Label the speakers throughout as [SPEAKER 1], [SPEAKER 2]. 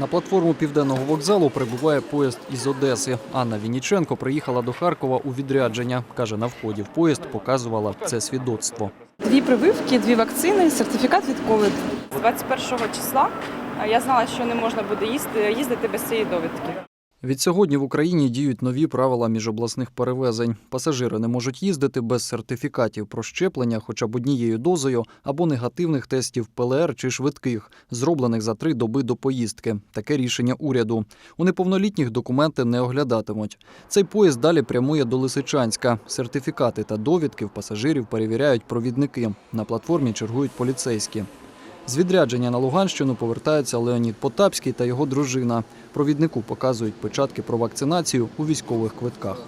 [SPEAKER 1] На платформу південного вокзалу прибуває поїзд із Одеси. Анна Вініченко приїхала до Харкова у відрядження. Каже, на вході в поїзд показувала це свідоцтво.
[SPEAKER 2] Дві прививки, дві вакцини, сертифікат від ковід.
[SPEAKER 3] З 21 числа я знала, що не можна буде їздити без цієї довідки.
[SPEAKER 1] Від сьогодні в Україні діють нові правила міжобласних перевезень. Пасажири не можуть їздити без сертифікатів про щеплення хоча б однією дозою або негативних тестів ПЛР чи швидких, зроблених за три доби до поїздки. Таке рішення уряду. У неповнолітніх документи не оглядатимуть. Цей поїзд далі прямує до Лисичанська. Сертифікати та довідки в пасажирів перевіряють провідники. На платформі чергують поліцейські. З відрядження на Луганщину повертаються Леонід Потапський та його дружина. Провіднику показують печатки про вакцинацію у військових квитках.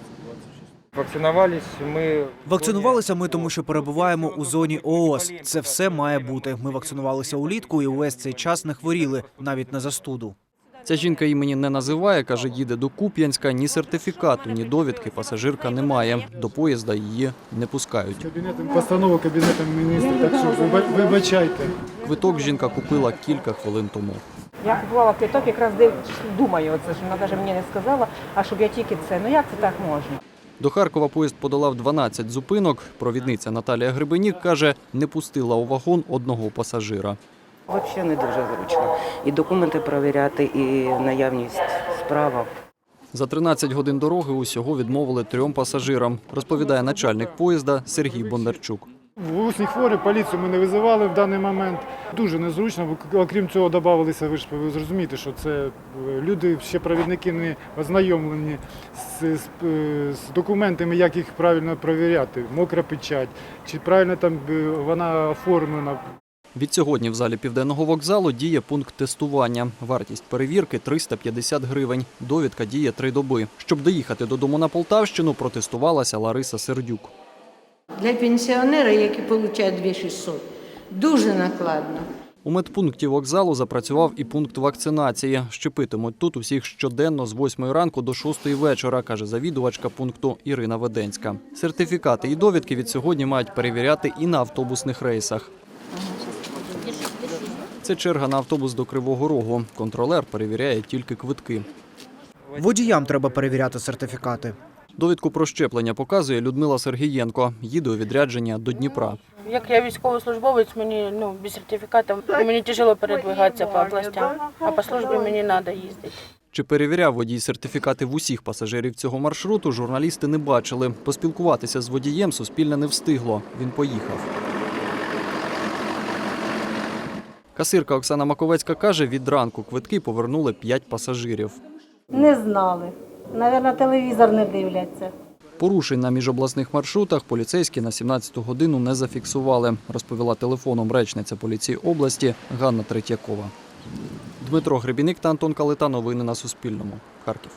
[SPEAKER 4] Вакцинувались ми
[SPEAKER 5] Вакцинувалися ми, тому що перебуваємо у зоні ООС. Це все має бути. Ми вакцинувалися улітку і увесь цей час не хворіли, навіть на застуду.
[SPEAKER 1] Ця жінка імені не називає, каже, їде до Куп'янська. Ні сертифікату, ні довідки пасажирка не має. До поїзда її не пускають.
[SPEAKER 6] Кабінетом постанову кабінетом міністрів, так що вибачайте.
[SPEAKER 1] Квиток жінка купила кілька хвилин тому.
[SPEAKER 7] Я купувала квиток, якраз де думаю, оце ж вона навіть мені не сказала, а щоб я тільки це. Ну як це так можна?
[SPEAKER 1] До Харкова поїзд подолав 12 зупинок. Провідниця Наталія Гребенік каже, не пустила у вагон одного пасажира.
[SPEAKER 8] Взагалі не дуже зручно. І документи перевіряти, і наявність справа.
[SPEAKER 1] За 13 годин дороги усього відмовили трьом пасажирам, розповідає начальник поїзда Сергій Бондарчук.
[SPEAKER 6] Вусні хворі, поліцію ми не визивали в даний момент. Дуже незручно, бо окрім цього додавалися, ви ж ви зрозумієте, що це е, люди, ще провідники не ознайомлені з, з, е, з документами, як їх правильно перевіряти. Мокра печать, чи правильно там е, вона оформлена.
[SPEAKER 1] Відсьогодні в залі південного вокзалу діє пункт тестування. Вартість перевірки 350 гривень. Довідка діє три доби. Щоб доїхати додому на Полтавщину, протестувалася Лариса Сердюк.
[SPEAKER 9] Для пенсіонера, який отримує 2600, дуже накладно.
[SPEAKER 1] У медпункті вокзалу запрацював і пункт вакцинації. Щепитимуть тут усіх щоденно з 8 ранку до 6 вечора, каже завідувачка пункту Ірина Веденська. Сертифікати і довідки від сьогодні мають перевіряти і на автобусних рейсах. Це черга на автобус до Кривого Рогу. Контролер перевіряє тільки квитки.
[SPEAKER 5] Водіям треба перевіряти сертифікати.
[SPEAKER 1] Довідку про щеплення показує Людмила Сергієнко. Їде у відрядження до Дніпра.
[SPEAKER 10] Як я військовослужбовець, мені ну без сертифікату мені тяжело передвигатися по областям, а по службі мені треба їздити.
[SPEAKER 1] Чи перевіряв водій сертифікати в усіх пасажирів цього маршруту, журналісти не бачили. Поспілкуватися з водієм Суспільне не встигло. Він поїхав. Касирка Оксана Маковецька каже, від ранку квитки повернули 5 пасажирів.
[SPEAKER 9] Не знали. Навірно, телевізор не дивляться.
[SPEAKER 1] Порушень на міжобласних маршрутах поліцейські на 17-ту годину не зафіксували, розповіла телефоном речниця поліції області Ганна Третьякова. Дмитро Гребіник та Антон Калита. Новини на Суспільному. Харків.